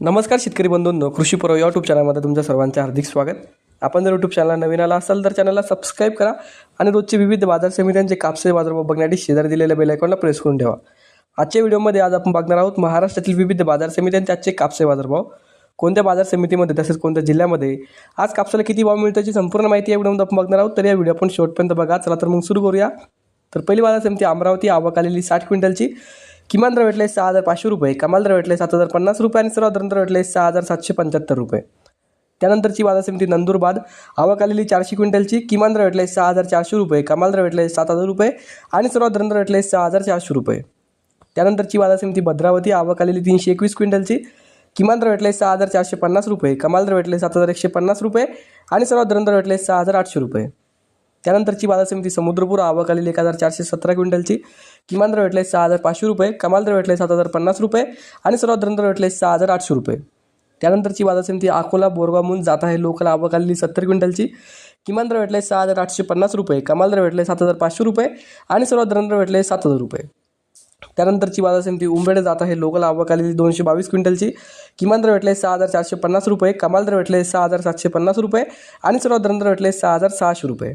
नमस्कार शेतकरी बंधूंनो कृषी पर्व यूट्यूब चॅनलमध्ये तुमच्या सर्वांचे हार्दिक स्वागत. आपण जर यूट्यूब चॅनलला नवीन आला असाल तर चॅनलला सबस्क्राईब करा आणि रोजचे विविध बाजार समित्यांचे कापसे बाजारभाव बघण्यासाठी शेजारी दिलेल्या बेल आयकॉनला प्रेस करून ठेवा. आजच्या व्हिडिओमध्ये आज आपण बघणार आहोत महाराष्ट्रातील विविध बाजार समित्यांचे आजचे कापसे बाजारभाव कोणत्या बाजार समितीमध्ये तसेच कोणत्या जिल्ह्यामध्ये? आज कापसाला किती भाव मिळतो याची संपूर्ण माहिती या व्हिडिओमध्ये आपण बघणार आहोत. तर या व्हिडिओ आपण शेवटपर्यंत बघा. चला तर मग सुरू करूया. तर पहिली बाजार समिती अमरावती आवक आलेली साठ क्विंटलची. किमान दर भेटले सहा हजार पाचशे रुपये कमाल दर भेटले सात हजार पन्नास रुपये आणि सर्वात दर भेटले सहा हजार सातशे पंच्याहत्तर रुपये. त्यानंतरची बाजार समिती नंदुरबाद आवक आलेली चारशे क्विंटलची किमान दर भेटले सहा हजार चारशे रुपये कमाल दर भेटले सात हजार रुपये आणि सर्वात दर भेटले सहा हजार चारशे रुपये. त्यानंतरची बाजार समिती भद्रावती आवक आलेली तीनशे एकवीस क्विंटलची किमान दर भेटले सहा हजार चारशे पन्नास रुपये कमाल दर भेटले सात हजार एकशे पन्नास रुपये आणि सर्वात दर भेटले सहा हजार आठशे रुपये. त्यानंतरची बाजार समिती समुद्रपूर आवक आलेली एक हजार चारशे सतरा क्विंटलची किमान दर भेटले सहा हजार पाचशे रुपये कमाल दर भेटले सात हजार पन्नास रुपये आणि सर्वात दर भेटले सहा हजार आठशे रुपये. त्यानंतरची बाजार समिती अकोला बोरगामून जात आहे. लोकल आवक आलेली सत्तर क्विंटलची किमान दर भेटले सहा हजार आठशे पन्नास रुपये कमाल दर भेटले सात हजार पाचशे रुपये आणि सर्वात दर भेटले सात हजार रुपये. त्यानंतरची बाजार समिती उंबेडे जात आहे. लोकल आवक आलेली दोनशे बावीस क्विंटलची किमान दर भेटले सहा हजार चारशे पन्नास रुपये कमाल दर भेटले सहा हजार सातशे पन्नास रुपये आणि सर्वात दर भेटले सहा हजार सहाशे रुपये.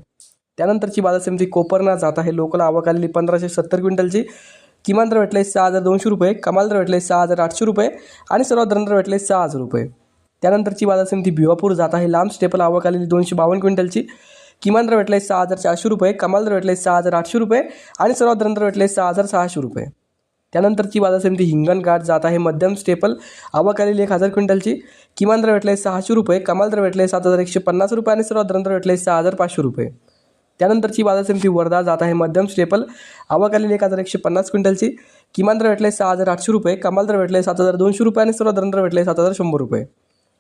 त्यानंतरची बाजार समिती कोपरना जात आहे. लोकल आवक आलेली पंधराशे सत्तर क्विंटलची. किमान दर भेटले सहा हजार दोनशे रुपये कमाल दर भेटले सहा हजार आठशे रुपये आणि सर्वात दर भेटले सहा हजार रुपये. त्यानंतरची बाजार समिती भिवापूर जात आहे. लांब स्टेपल आवक आलेली दोनशे बावन्न क्विंटलची. किमान दर भेटले सहा हजार चारशे रुपये कमाल दर भेटले सहा हजार आठशे रुपये आणि सर्वात दर भेटले सहा हजार सहाशे रुपये. त्यानंतरची बाजार समिती हिंगणघाट जात आहे. मध्यम स्टेपल आवक आलेली एक हजार क्विंटलची. किमान दर भेटले सहाशे रुपये कमाल दर भेटले सात हजार एकशे पन्नास रुपये आणि सर्वात दर भेटले सहा हजार पाचशे रुपये. त्यानंतरची बाजार समिती वर्धा जात आहे. मध्यम स्टेपल आवक आलेली एक हजार एकशे पन्नास क्विंटलची. किमान दर भेटले सहा हजार आठशे रुपये. कमाल दर भेटले सात हजार दोनशे रुपये आणि सर्वात दर भेटले सात हजार शंभर रुपये.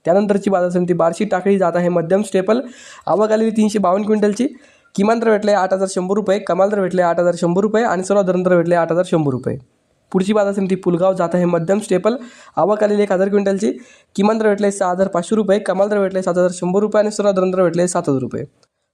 त्यानंतरची बाजार समिती बार्शी टाकळी जात आहे. मध्यम स्टेपल आवक आलेली तीनशे बावन्न क्विंटलची. किमान दर भेटले आठ हजार शंभर रुपये. कमाल दर भेटले आठ हजार शंभर रुपये आणि सर्वात दर भेटले आठ हजार शंभर रुपये. पुढची बाजार समिती पुलगाव जात आहे. मध्यम स्टेपल आवक आलेली एक हजार क्विंटलची. किमान दर भेटले सहा हजार पाचशे रुपये. कमाल दर भेटले सात हजार शंभर रुपये आणि सर्वात दर भेटले सात हजार रुपये.